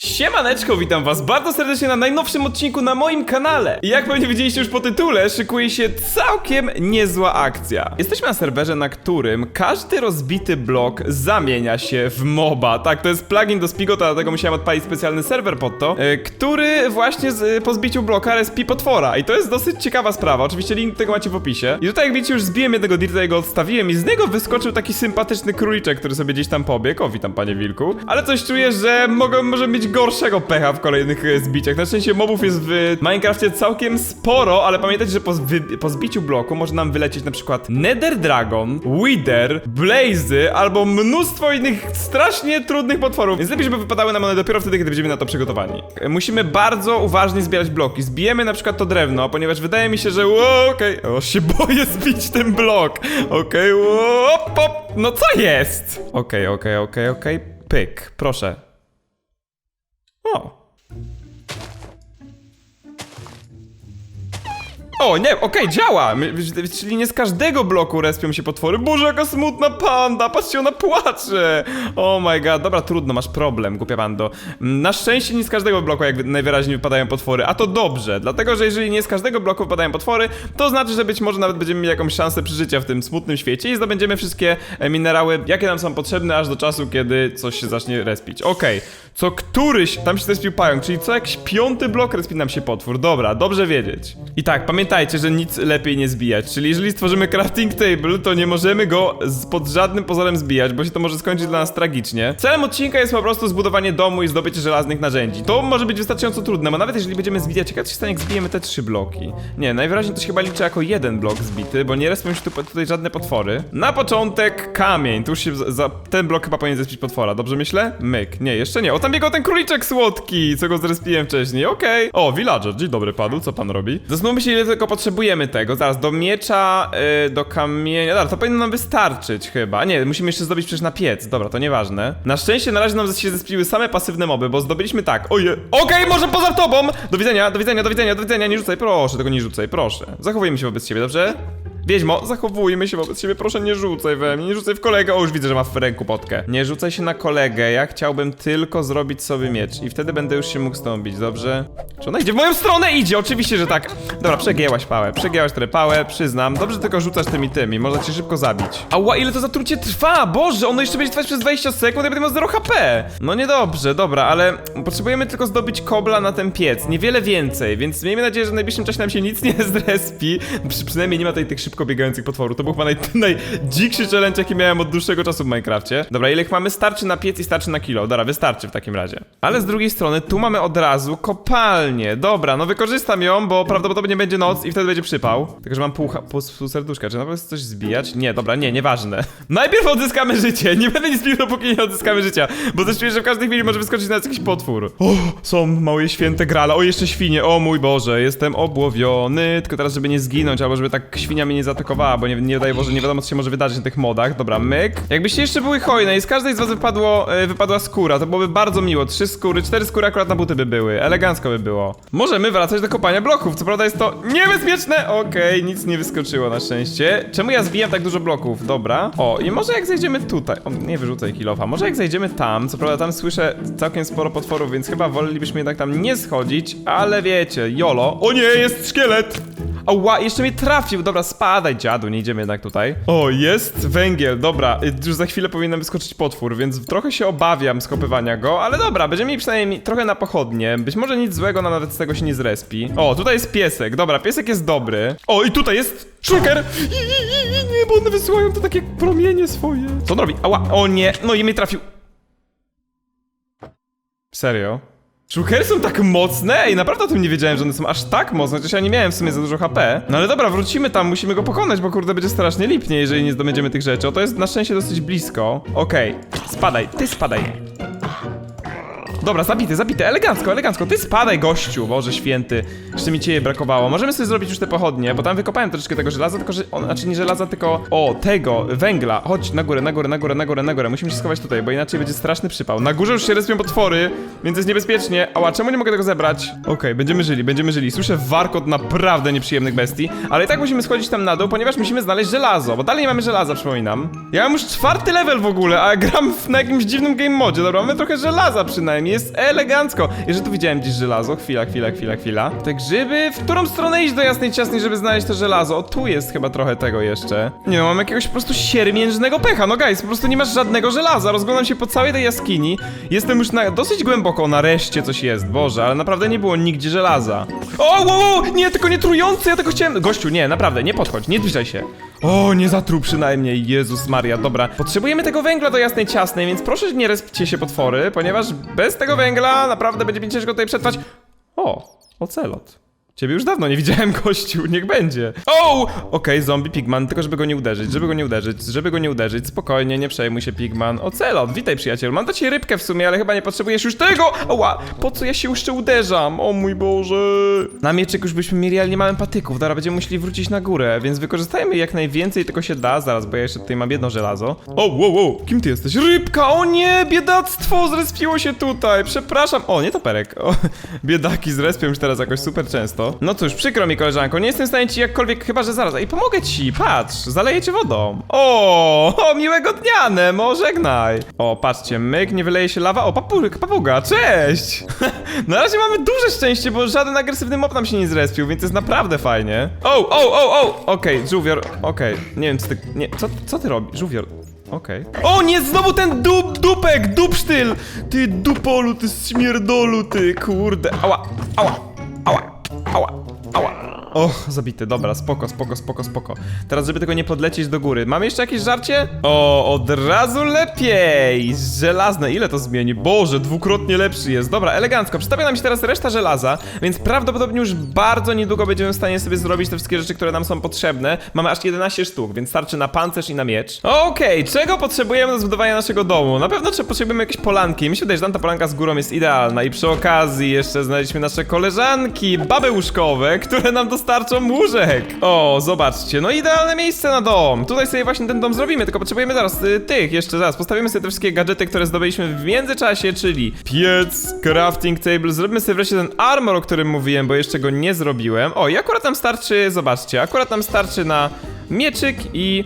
Siemaneczko, witam was bardzo serdecznie na najnowszym odcinku na moim kanale. I jak pewnie widzieliście już po tytule, szykuje się całkiem niezła akcja. Jesteśmy na serwerze, na którym każdy rozbity blok zamienia się w moba. Tak, to jest plugin do Spigota, dlatego musiałem odpalić specjalny serwer pod to, e, który właśnie z, po zbiciu bloka respi potwora. I to jest dosyć ciekawa sprawa, oczywiście link do tego macie w opisie. I tutaj jak widzicie już zbiłem jednego dirta, jego odstawiłem i z niego wyskoczył taki sympatyczny króliczek, który sobie gdzieś tam pobiegł. O, witam panie wilku. Ale coś czuję, że mogą, może mieć gorszego pecha w kolejnych e, zbiciach. Na szczęście mobów jest w Minecrafcie całkiem sporo, ale pamiętajcie, że po, zwy- po zbiciu bloku może nam wylecieć na przykład Nether Dragon, Wither, Blazy albo mnóstwo innych strasznie trudnych potworów. Więc lepiej, żeby wypadały nam one dopiero wtedy, kiedy będziemy na to przygotowani. E, Musimy bardzo uważnie zbierać bloki. Zbijemy na przykład to drewno, ponieważ wydaje mi się, że Ło, okej, o się boję zbić ten blok. Okej, ło, pop. No co jest? Okej, okej, okej, okej. Pyk, proszę. O. O, nie, okej, działa! My- Czyli nie z każdego bloku respią się potwory. Boże, jaka smutna panda! Patrzcie, ona płacze! Oh my god, dobra, trudno, masz problem, głupia pando. Na szczęście nie z każdego bloku jak najwyraźniej wypadają potwory, a to dobrze, dlatego że jeżeli nie z każdego bloku wypadają potwory, to znaczy, że być może nawet będziemy mieli jakąś szansę przeżycia w tym smutnym świecie i zdobędziemy wszystkie e, minerały, jakie nam są potrzebne, aż do czasu, kiedy coś się zacznie respić. Okej, co któryś, tam się respił pająk, czyli co jakiś piąty blok respi nam się potwór. Dobra, dobrze wiedzieć. I tak, pamiętajcie, że nic lepiej nie zbijać, czyli jeżeli stworzymy crafting table, to nie możemy go z, pod żadnym pozorem zbijać, bo się to może skończyć dla nas tragicznie. Celem odcinka jest po prostu zbudowanie domu i zdobycie żelaznych narzędzi. To może być wystarczająco trudne, bo nawet jeżeli będziemy zbijać, ciekawe co się stanie, jak zbijemy te trzy bloki. Nie, najwyraźniej to się chyba liczy jako jeden blok zbity, bo nie respią się tu, tutaj żadne potwory. Na początek kamień, tu się za, za ten blok chyba powinien zespić potwora, dobrze myślę? Myk, nie, jeszcze nie. O, tam biegał ten króliczek słodki, co go zrespiłem wcześniej, okej. O, villager, dzień dobry padł, co pan robi? Zastanówmy się, ile tylko potrzebujemy tego. Zaraz, do miecza, yy, do kamienia, dobra, to powinno nam wystarczyć chyba. Nie, musimy jeszcze zdobyć przecież na piec, dobra, to nieważne. Na szczęście na razie nam się zespiły same pasywne moby, bo zdobyliśmy tak, oje, okej, może poza tobą! Do widzenia, do widzenia, do widzenia, do widzenia, nie rzucaj, proszę, tego nie rzucaj, proszę. Zachowujemy się wobec siebie, dobrze? Wiedźmo, zachowujmy się wobec siebie, proszę nie rzucaj we mnie, nie rzucaj w kolegę. O, już widzę, że ma w ręku potkę. Nie rzucaj się na kolegę, ja chciałbym tylko zrobić sobie miecz i wtedy będę już się mógł stąpić, dobrze? Czy ona idzie w moją stronę? Idzie, oczywiście, że tak. Dobra, przegięłaś pałę, przegięłaś trochę pałę, przyznam. Dobrze tylko rzucasz tymi tymi, można cię szybko zabić. Ała, ile to zatrucie trwa? Boże, ono jeszcze będzie trwać przez 20 sekund, ja będę miał 0 HP. No niedobrze, dobra, ale potrzebujemy tylko zdobyć kobla na ten piec, niewiele więcej, więc miejmy nadzieję, że w najbliższym czasie nam się nic nie zrespi. Przy, przynajmniej nie ma tutaj tych szybko biegających potworów. To był chyba naj, najdzikszy challenge, jaki miałem od dłuższego czasu w Minecrafcie. Dobra, ile ich mamy? Starczy na piec i starczy na kilo. Dobra, wystarczy w takim razie. Ale z drugiej strony, tu mamy od razu kopalnię. Dobra, no wykorzystam ją, bo prawdopodobnie będzie noc i wtedy będzie przypał. Tylko, że mam pół, pół, pół serduszka. Czy nawet coś zbijać? Nie, dobra, nie, nieważne. Najpierw odzyskamy życie. Nie będę nic bił, dopóki nie odzyskamy życia. Bo też czuję, że w każdej chwili może wyskoczyć na nas jakiś potwór. O, są małe święte grale. O, jeszcze świnie. O mój Boże, jestem obłowiony. Tylko teraz, żeby nie zginąć, albo żeby tak świnia mnie nie zaatakowała, bo nie, nie daj Boże, nie wiadomo, co się może wydarzyć na tych modach. Dobra, myk. Jakbyście jeszcze były hojne i z każdej z was wypadło, e, wypadła skóra, to byłoby bardzo miło. Trzy skóry, cztery skóry akurat na buty by były. Elegancko by było. Możemy wracać do kopania bloków. Co prawda jest to niebezpieczne. Okej, nic nie wyskoczyło na szczęście. Czemu ja zbijam tak dużo bloków? Dobra. O, i może jak zejdziemy tutaj. O, nie wyrzucaj kilofa. Może jak zejdziemy tam, co prawda tam słyszę całkiem sporo potworów, więc chyba wolelibyśmy jednak tam nie schodzić, ale wiecie, jolo. O nie, jest szkielet! Ała, jeszcze mnie trafił. Dobra, spadaj, dziadu, nie idziemy jednak tutaj. O, jest węgiel, dobra. y, Już za chwilę powinien wyskoczyć potwór, więc trochę się obawiam skopywania go, ale dobra, będziemy mieli przynajmniej trochę na pochodnie. Być może nic złego nam nawet z tego się nie zrespi. O, tutaj jest piesek. Dobra, piesek jest dobry. O, i tutaj jest Shulker! Nie, bo one wysyłają to takie promienie swoje. Co on robi? Ała, o nie, no i mnie trafił. Serio? Shulkery są tak mocne? Ej, naprawdę o tym nie wiedziałem, że one są aż tak mocne, chociaż ja nie miałem w sumie za dużo HP. No ale dobra, wrócimy tam, musimy go pokonać, bo kurde będzie strasznie lipnie, jeżeli nie zdobędziemy tych rzeczy. O, to jest na szczęście dosyć blisko. Okej, spadaj, ty spadaj. Dobra, zabity, zabity, elegancko, elegancko. Ty spadaj, gościu, Boże święty. Jeszcze mi ciebie brakowało. Możemy sobie zrobić już te pochodnie, bo tam wykopałem troszeczkę tego żelaza, tylko że... O, znaczy nie żelaza, tylko... O, tego, węgla. Chodź, na górę, na górę, na górę, na górę, na górę. Musimy się schować tutaj, bo inaczej będzie straszny przypał. Na górze już się respią potwory, więc jest niebezpiecznie. Ała, czemu nie mogę tego zebrać? Okej, będziemy żyli, będziemy żyli. Słyszę warkot naprawdę nieprzyjemnych bestii, ale i tak musimy schodzić tam na dół, ponieważ musimy znaleźć żelazo, bo dalej nie mamy żelaza, przypominam. Ja mam już czwarty level w ogóle, a gram na jakimś dziwnym game modzie. Dobra, mamy trochę żelaza przynajmniej, jest elegancko. Jeżeli tu widziałem gdzieś żelazo, chwila, chwila, chwila, chwila. Te grzyby, w którą stronę iść do jasnej ciasnej, żeby znaleźć to żelazo? O, tu jest chyba trochę tego jeszcze. Nie no, mam jakiegoś po prostu siermiężnego pecha. No guys, po prostu nie masz żadnego żelaza. Rozglądam się po całej tej jaskini. Jestem już na dosyć głęboko, nareszcie coś jest, Boże, ale naprawdę nie było nigdzie żelaza. O, wow, wow, nie, tylko nie trujący, ja tego chciałem... Gościu, nie, naprawdę, nie podchodź, nie zbliżaj się. O, nie zatruł przynajmniej, Jezus Maria, dobra. Potrzebujemy tego węgla do jasnej ciasnej, więc proszę nie respcie się potwory, ponieważ bez tego węgla naprawdę będzie mi ciężko tutaj przetrwać. O, ocelot. Ciebie już dawno nie widziałem, gościu, niech będzie. O! Okej, zombie Pigman, tylko żeby go nie uderzyć, żeby go nie uderzyć, żeby go nie uderzyć. Spokojnie, nie przejmuj się, Pigman. Ocelot, witaj przyjacielu. Mam do ciebie rybkę w sumie, ale chyba nie potrzebujesz już tego! Oła, po co ja się jeszcze uderzam? O mój Boże. Na mieczyk już byśmy mieli, ale nie mamy patyków. Dobra, będziemy musieli wrócić na górę, więc wykorzystajmy jak najwięcej tylko się da. Zaraz, bo ja jeszcze tutaj mam jedno żelazo. O, wow, wow, kim ty jesteś? Rybka, o nie, biedactwo, zrespiło się tutaj. Przepraszam. O, nie toperek. O, biedaki zrespią już teraz jakoś super często. No cóż, przykro mi, koleżanko, nie jestem w stanie ci jakkolwiek, chyba że zaraz. I pomogę ci, patrz, zaleję cię wodą. O, o miłego dnia, Nemo, żegnaj. O, patrzcie, myk, nie wyleje się lawa. O, papurek, papuga, cześć. Na razie mamy duże szczęście, bo żaden agresywny mob nam się nie zrespił, więc jest naprawdę fajnie. O, o, o, o, okej, żółwior, okej. Nie wiem, co ty, nie, co, co ty robisz, żółwior? Okej. O nie, znowu ten dup, dupek, dupsztyl! Ty dupolu, ty śmierdolu, ty, kurde. Ała, ała, ała, Och, zabity, dobra, spoko, spoko, spoko, spoko. Teraz, żeby tego nie podlecieć do góry. Mamy jeszcze jakieś żarcie? O, od razu lepiej! Żelazne, ile to zmieni? Boże, dwukrotnie lepszy jest. Dobra, elegancko. Przedstawia nam się teraz reszta żelaza, więc prawdopodobnie już bardzo niedługo będziemy w stanie sobie zrobić te wszystkie rzeczy, które nam są potrzebne. Mamy aż 11 sztuk, więc starczy na pancerz i na miecz. Okej, czego potrzebujemy do zbudowania naszego domu? Na pewno potrzebujemy jakieś polanki. Wydaje, że tamta polanka z górą jest idealna i przy okazji jeszcze znaleźliśmy nasze koleżanki, baby łóżkowe, które nam dostarczą łóżek. O, zobaczcie, no idealne miejsce na dom. Tutaj sobie właśnie ten dom zrobimy, tylko potrzebujemy zaraz y, tych, jeszcze zaraz. Postawimy sobie te wszystkie gadżety, które zdobyliśmy w międzyczasie, czyli piec, crafting table. Zrobimy sobie wreszcie ten armor, o którym mówiłem, bo jeszcze go nie zrobiłem. O, i akurat nam starczy, zobaczcie, akurat nam starczy na mieczyk i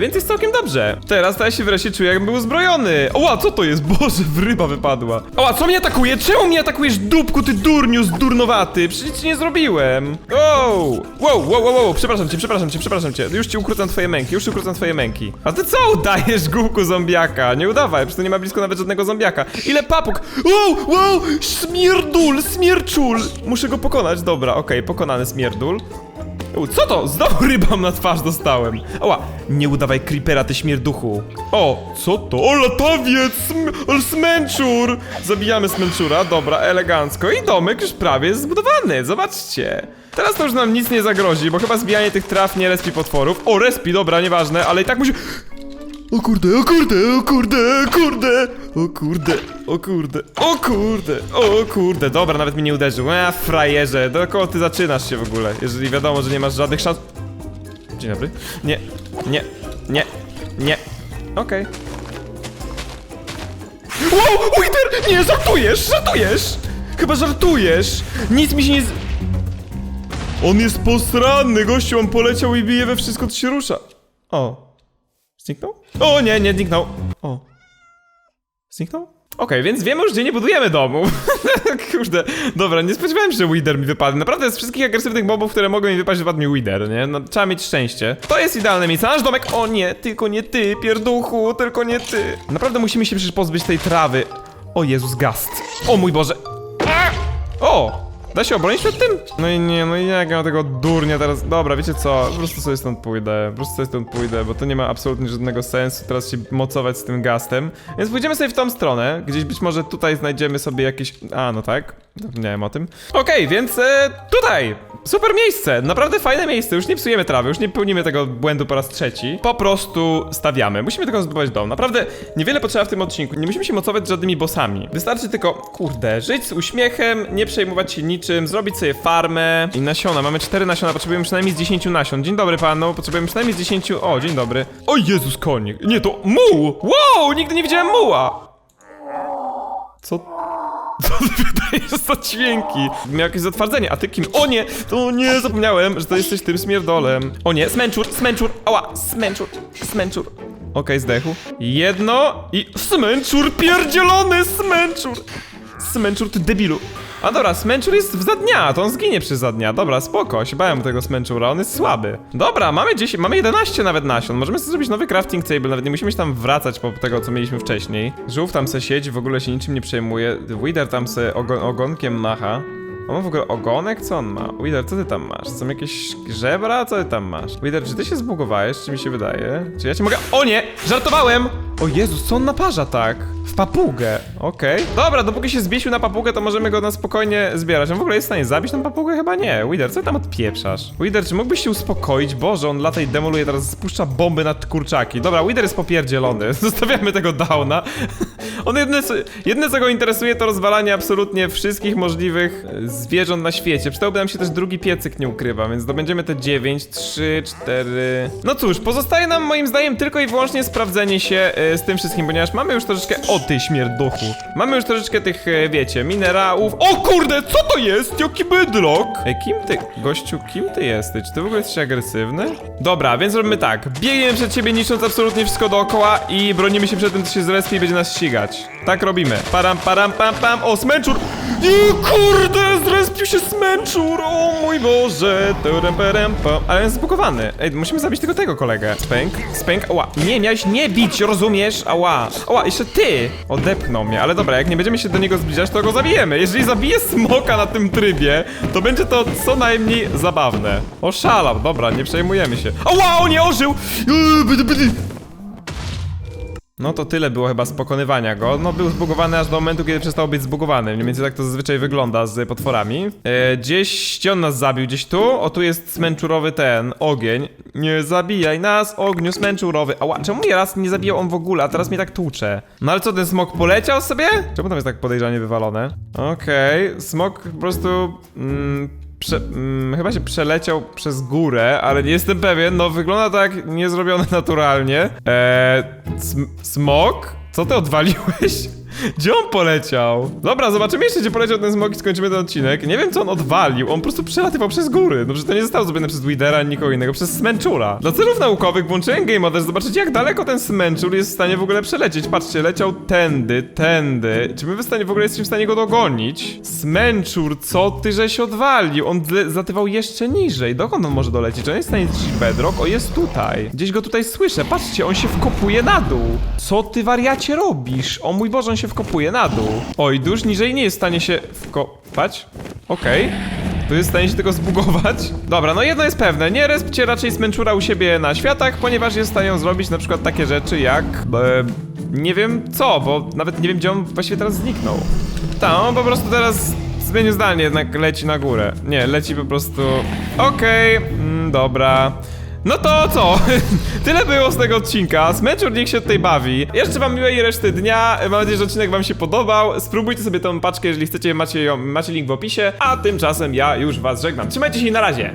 więc jest całkiem dobrze. Teraz ja się wreszcie czuję, jakbym był uzbrojony. Oła, co to jest? Boże, w ryba wypadła. Oła, co mnie atakuje? Czemu mnie atakujesz, dupku, ty durniu zdurnowaty? Przecież ci nie zrobiłem. Wow, wow, wow, wow, wow, przepraszam cię, przepraszam cię, przepraszam cię. Już ci ukrócam twoje męki, już ci ukrócam twoje męki. A ty co udajesz, głupku zombiaka? Nie udawaj, przecież nie ma blisko nawet żadnego zombiaka. Ile papug? Wow, wow, śmierdul, smierczul. Muszę go pokonać, dobra, okej, pokonany smerdul. Co to? Znowu rybą na twarz dostałem. Oła, nie udawaj creepera, ty śmierduchu. O, co to? O, latawiec! Sm smęczur! Zabijamy smęczura, dobra, elegancko. I domek już prawie jest zbudowany, zobaczcie. Teraz to już nam nic nie zagrozi, bo chyba zbijanie tych traw nie respi potworów. O, respi, dobra, nieważne, ale i tak musi... O kurde, o kurde, o kurde, o kurde, o kurde, o kurde, o kurde, o kurde, dobra, nawet mi nie uderzył. A, frajerze, do kogo ty zaczynasz się w ogóle, jeżeli wiadomo, że nie masz żadnych szans... Dzień dobry. Nie, nie, nie, nie, okej. Wow, Wither, nie, żartujesz, żartujesz! Chyba żartujesz! Nic mi się nie z... On jest posranny, gościu, on poleciał i bije we wszystko, co się rusza. O. Zniknął? O nie, nie zniknął. O. Zniknął? Okej, więc wiemy już, gdzie nie budujemy domu. Kurde, dobra, nie spodziewałem się, że Wither mi wypadnie. Naprawdę z wszystkich agresywnych mobów, które mogą mi wypaść, wypadł mi Wither, nie? No, trzeba mieć szczęście. To jest idealne miejsce. Nasz domek, o nie, tylko nie ty, pierduchu, tylko nie ty. Naprawdę musimy się przecież pozbyć tej trawy. O Jezus, gast. O mój Boże. O! Da się obronić przed tym? No i nie, no i jak ja mam tego durnia teraz. Dobra, wiecie co? Po prostu sobie stąd pójdę. Po prostu sobie stąd pójdę, bo to nie ma absolutnie żadnego sensu teraz się mocować z tym gastem. Więc pójdziemy sobie w tą stronę. Gdzieś być może tutaj znajdziemy sobie jakieś. A, no tak. Zapomniałem o tym. Okej, więc e, tutaj! Super miejsce! Naprawdę fajne miejsce. Już nie psujemy trawy, już nie pełnimy tego błędu po raz trzeci. Po prostu stawiamy. Musimy tylko zbudować dom. Naprawdę niewiele potrzeba w tym odcinku. Nie musimy się mocować z żadnymi bossami. Wystarczy tylko, kurde, żyć z uśmiechem, nie przejmować się niczym, zrobić sobie farmę i nasiona. Mamy cztery nasiona, potrzebujemy przynajmniej z 10 nasion. Dzień dobry panu, potrzebujemy przynajmniej z 10. O, dzień dobry. O Jezus, konik. Nie, to muł! Wow, nigdy nie widziałem muła! Co? Co wydajesz za dźwięki? Miał jakieś zatwardzenie, a ty kim? O nie! To nie, zapomniałem, że to jesteś tym śmierdolem. O nie, smęczur, smęczur, ała, smęczur, smęczur. Okej, zdechł. Jedno i smęczur, pierdzielony smęczur! Smęczur, ty debilu. A dobra, Smęczur jest w za dnia, to on zginie przy za dnia. Dobra, spoko, się bałem tego Smęczura, on jest słaby. Dobra, mamy 10, mamy 11 nawet nasion. Możemy sobie zrobić nowy crafting table, nawet nie musimy się tam wracać po tego, co mieliśmy wcześniej. Żółw tam se siedzi, w ogóle się niczym nie przejmuje. Wither tam se ogo ogonkiem macha. On ma w ogóle ogonek? Co on ma? Wither, co ty tam masz? Są jakieś żebra? Co ty tam masz? Wither, czy ty się zbugowałeś? Czy mi się wydaje? Czy ja cię mogę... O nie! Żartowałem! O Jezus, co on naparza tak? W papugę, okej. Dobra, dopóki się zbiesił na papugę, to możemy go na spokojnie zbierać. On w ogóle jest w stanie zabić tą papugę? Chyba nie. Wither, co ty tam odpieprzasz? Wither, czy mógłbyś się uspokoić? Boże, on lata i demoluje, teraz spuszcza bomby na kurczaki. Dobra, Wither jest popierdzielony. Zostawiamy tego downa. On jedyne, co- jedyne co go interesuje to rozwalanie absolutnie wszystkich możliwych e, zwierząt na świecie. Przydałoby nam się też drugi piecyk, nie ukrywam, więc zdobędziemy te 9, 3, 4... No cóż, pozostaje nam moim zdaniem tylko i wyłącznie sprawdzenie się e, z tym wszystkim, ponieważ mamy już troszeczkę... O ty śmierdochu! Mamy już troszeczkę tych, e, wiecie, minerałów... O kurde, co to jest? Jaki bydlok! Ej, kim ty, gościu, kim ty jesteś? Czy ty w ogóle jesteś agresywny? Dobra, więc robimy tak. Biegniemy przed siebie niszcząc absolutnie wszystko dookoła i bronimy się przed tym, co się zrespi i będzie nas ścigać. Tak robimy. Param, param, pam, pam. O, smęczur! I kurde, zrespił się smęczur! O mój Boże! Turem. Ale jest zbugowany. Ej, musimy zabić tylko tego kolegę. Spęk, spęk, ała. Nie, miałeś nie bić, rozumiesz? Ała. Ała, jeszcze ty! Odepnął mnie, ale dobra, jak nie będziemy się do niego zbliżać, to go zabijemy. Jeżeli zabije smoka na tym trybie, to będzie to co najmniej zabawne. Oszalał, dobra, nie przejmujemy się. Ała, on nie ożył! Bydy. No to tyle było chyba z pokonywania go. No był zbugowany aż do momentu, kiedy przestał być zbugowany. Mniej więcej tak to zazwyczaj wygląda z potworami. E, gdzieś gdzie on nas zabił, gdzieś tu. O, tu jest smęczurowy ten ogień. Nie zabijaj nas, ogniu smęczurowy. Ała, czemu mnie raz nie zabijał on w ogóle, a teraz mnie tak tłucze? No ale co, ten smok poleciał sobie? Czemu tam jest tak podejrzanie wywalone? Okej, smok po prostu... Mm, Prze mm, chyba się przeleciał przez górę, ale nie jestem pewien. No, wygląda tak niezrobione naturalnie. Eee, sm smok? Co ty odwaliłeś? Gdzie on poleciał? Dobra, zobaczymy jeszcze, gdzie poleciał ten smok i skończymy ten odcinek. Nie wiem, co on odwalił. On po prostu przelatywał przez góry. No, że to nie zostało zrobione przez Widera ani nikogo innego, przez Smęczura. Dla celów naukowych włączyłem Game Mode, zobaczycie, jak daleko ten Smęczur jest w stanie w ogóle przelecieć. Patrzcie, leciał tędy, tędy. Czy my w stanie w ogóle jesteśmy w stanie go dogonić? Smęczur, co ty żeś odwalił? On zatywał jeszcze niżej. Dokąd on może dolecieć? Czy on jest w stanie zniszczyć bedrock? O, jest tutaj. Gdzieś go tutaj słyszę. Patrzcie, on się wkopuje na dół. Co ty wariacie robisz? O mój Boże, on się wkopuje na dół. Oj, dusz niżej nie jest w stanie się wkopać. Okej. Tu jest w stanie się tego zbugować. Dobra, no jedno jest pewne, nie respcie raczej smęczura u siebie na światach, ponieważ jest w stanie zrobić na przykład takie rzeczy jak... E, nie wiem co, bo nawet nie wiem gdzie on właściwie teraz zniknął. On po prostu teraz zmienił zdanie, jednak leci na górę. Nie, leci po prostu... Okej, mm, dobra. No to co? Tyle było z tego odcinka. Smęczur niech się tutaj bawi. Jeszcze wam miłej reszty dnia. Mam nadzieję, że odcinek wam się podobał. Spróbujcie sobie tą paczkę, jeżeli chcecie, macie, ją, macie link w opisie. A tymczasem ja już was żegnam. Trzymajcie się i na razie.